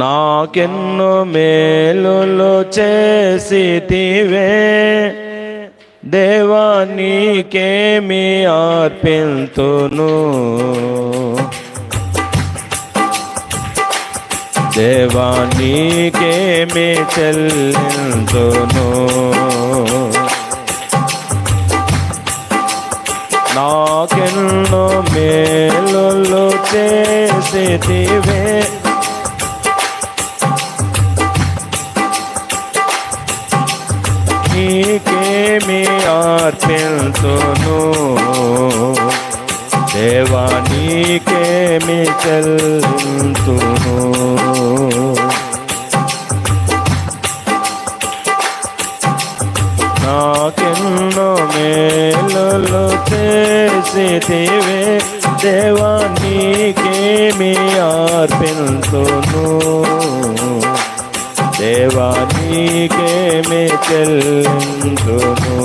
నాకెన్ను మేలులు చేసితివే. దేవా నీకేమి అర్పింతును దేవా నీకేమి చెల్లింతును? నాకెన్నో మేలులు చేసితివే. అర్పింతును దేవా నీకేమి చెల్లింతును నాకెన్నో మేలు చేసివే దేవా నీకేమి అర్పింతును దేవా నీకేమి చెల్లుతును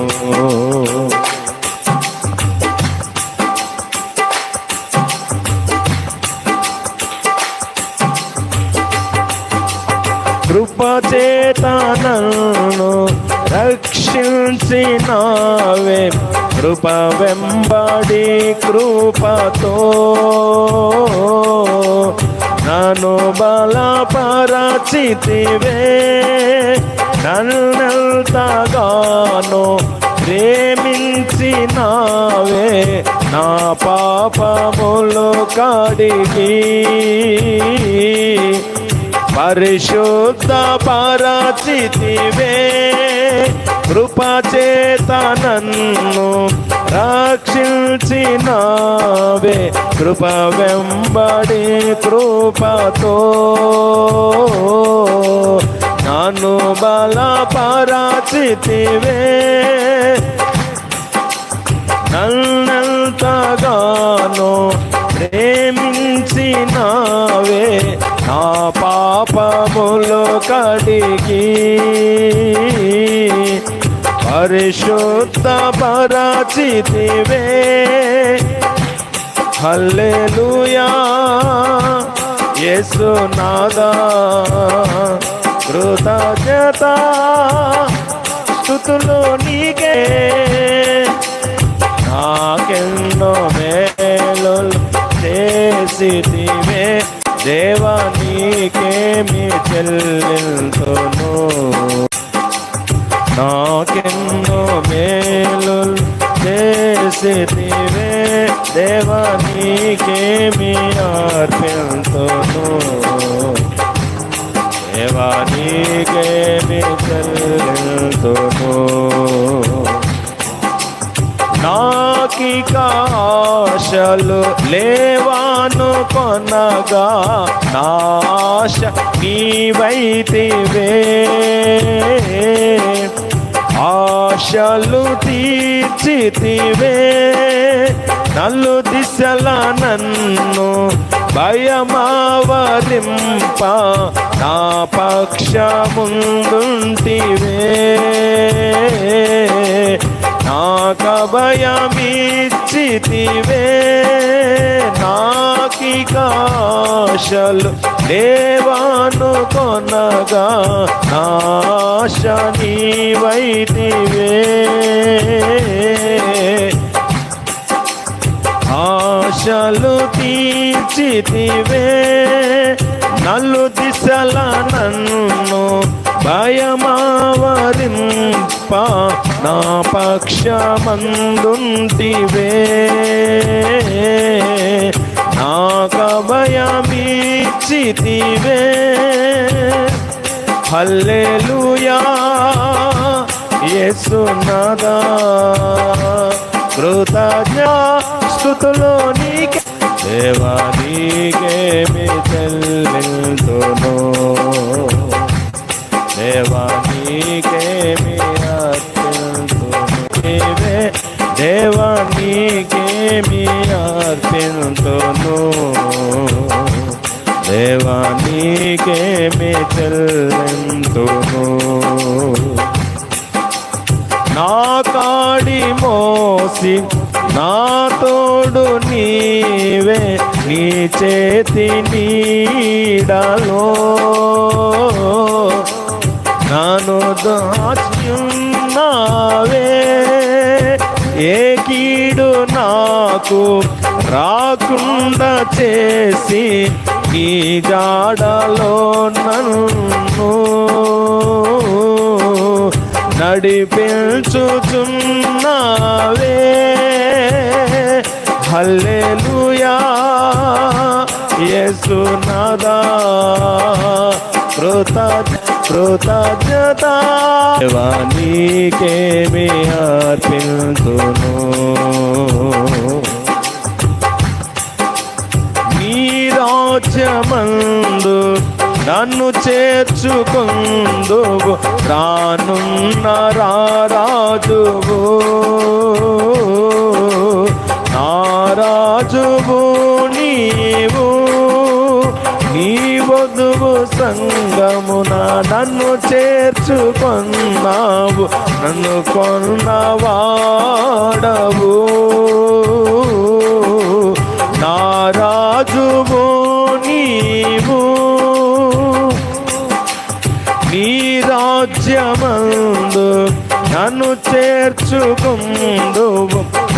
కృపచేతనను రక్షించినావే. కృప వెంబడి కృపతో నన్ను బలపరచితివే. నన్నెల్తగాను ప్రేమించినావే. నా పాపములు కడిగి పరిశుద్ధ పరచితివే కృపచేత నన్ను రక్షించినావే. కృప వెంబడి కృపతో నన్ను బలపరచితివే. పాపములు కడిగి పరిశుద్ధ పరచితివే. హల్లెలూయా యేసునాదా కృతజ్ఞత స్థుతులు నీకే. నాకెన్నో చెల్లింతును నాకెన్నో మేలు చేసివే దేవా నీకేమి అర్పింతును దేవా నీకేమి చెల్లింతును. నాకిక ఆశలు లేవాను కొనగా నాశ నీవైతివే. ఆశలు తీర్చితివే. నల్లు దిశల నన్ను భయమావరింప నా పక్షముందుంటివే. నాకభయమిచ్చితివే నాకికాశలు దేవాను కొనగా నాశ నీవైతివే ఆశలు తీర్చితివే. నల్లు దిశల నన్ను భయమావరింప నా పక్షమందుంటివే. ఇచ్చితివే హల్లెలూయా. యేసునాదా కృతజ్ఞ స్థుతులు నీకే. దేవా నీకే మీ చెల్లిందును దేవా నీకే మీ అత్యంతునువే దేవా నీకే మీ అత్యంతును నీకేమి చెల్లింతును నా కాడి మోసి నా తోడు నీవే నీ చేతి నీడలో. నాను దాచున్నావే ఏ కీడు నాకు రాకుండా చేసి ఈ జాడలో నన్ను నడిపించుచున్నావే. హల్లెలూయా యేసునాదా కృత కృతజ్ఞత. నీకేమి అర్పించును. మందు నన్ను చేర్చుకుందు రానున్న రాజువు నా నీవు. నీ వధువు సంగమున నన్ను చేర్చుకున్నావు. నన్ను కొన్నవాడవు. నా రాజ్యమందు నన్ను చేర్చుకుందు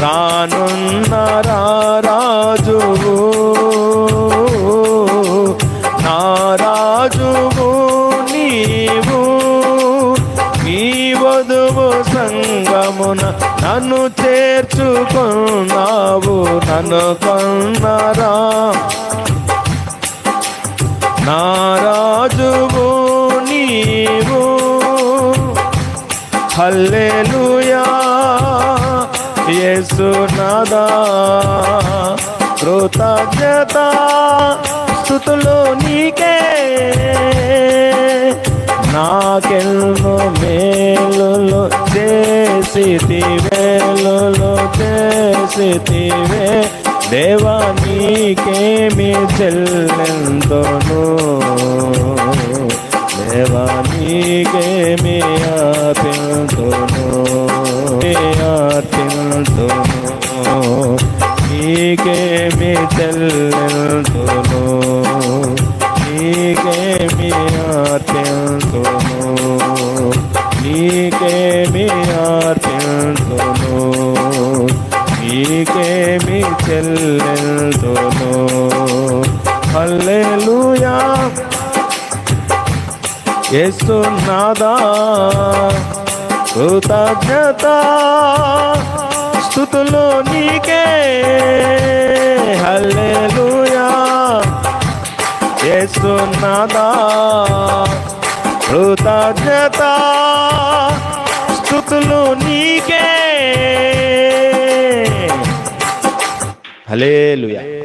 రానున్న రాజువు నా రాజువు నీవు. నీ వధువు సంగమున నన్ను చేర్చుకున్నావు. నన్ను కొన్నరా. నారాజు హల్లెలూయా. యేసునాదా కృతజ్ఞత స్థుతులు నీకే. నాకెల్ను మేలులు చేసితివే వేలులు చేసితివే దేవా నీకేమి చెల్లెందును దేవా నీకేమి నీకేమి చెల్లెందును నీకేమి ఆర్పిందును నీకేమి ఆర్పిందును నీకేమి చెల్లెందును హల్లెలూయా. యేసునాదా కృతజ్ఞత. స్థుతులు నీకే. హల్లెలూయా. చేస్తున్నదా కృతజ్ఞత. స్థుతులు నీకే. హల్లెలూయా.